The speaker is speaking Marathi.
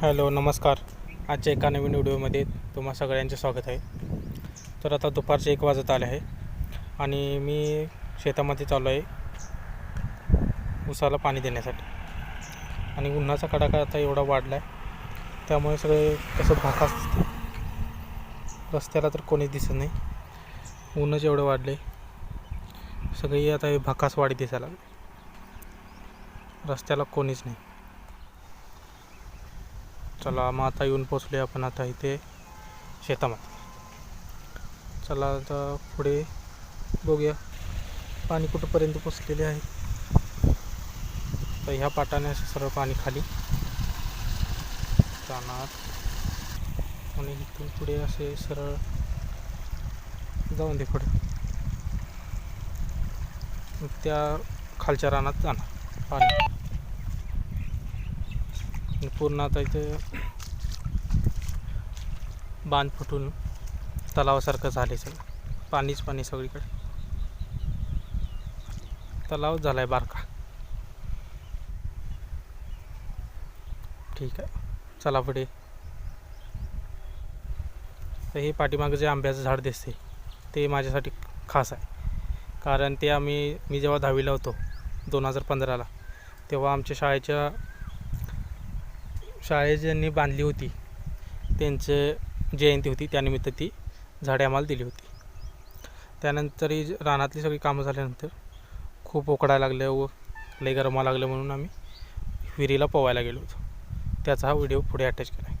हॅलो नमस्कार. आजच्या एका नवीन व्हिडिओमध्ये तुम्हा सगळ्यांचे स्वागत आहे. तर आता दुपारचे एक वाजत आले आहे आणि मी शेतामध्ये चालू आहे उसाला पाणी देण्यासाठी. आणि उन्हाचा कडाका आता एवढा वाढला आहे त्यामुळे सगळे कसं भाकास दिसते रस्त्याला तर कोणीच दिसत नाही. ऊनच एवढं वाढले सगळी आता हे भाकास वाढी दिसायला रस्त्याला कोणीच नाही. चला मग आता येऊन पोचले आपण आता इथे शेतामध्ये. चला आता पुढे बघूया पाणी कुठंपर्यंत पोचलेले आहे. तर ह्या पाटाने असं सरळ पाणी खाली जाणार. आणि इथून पुढे असे सरळ जाऊन दे पुढे. मग त्या खालच्या रानात जाणार पाणी. पूर्ण आता इथे बांध फुटून तलावासारखं झाले सगळं. पाणीच पाणी सगळीकडे. तलाव झाला आहे बारका. ठीक आहे. चला पुढे. तर हे पाठीमागं जे आंब्याचं झाड दिसते ते माझ्यासाठी खास आहे. कारण ते आम्ही मी जेव्हा दहावीला होतो दोन हजार पंधराला तेव्हा आमच्या शाळेच्या शाळेत ज्यांनी बांधली होती त्यांचे जयंती होती. त्यानिमित्त ती झाडे आम्हाला दिली होती. त्यानंतरही रानातली सगळी कामं झाल्यानंतर खूप उकडायला लागलं व लई गरमा लागलं म्हणून आम्ही विहिरीला पोवायला गेलो होतो. त्याचा हा व्हिडिओ पुढे अटॅच केला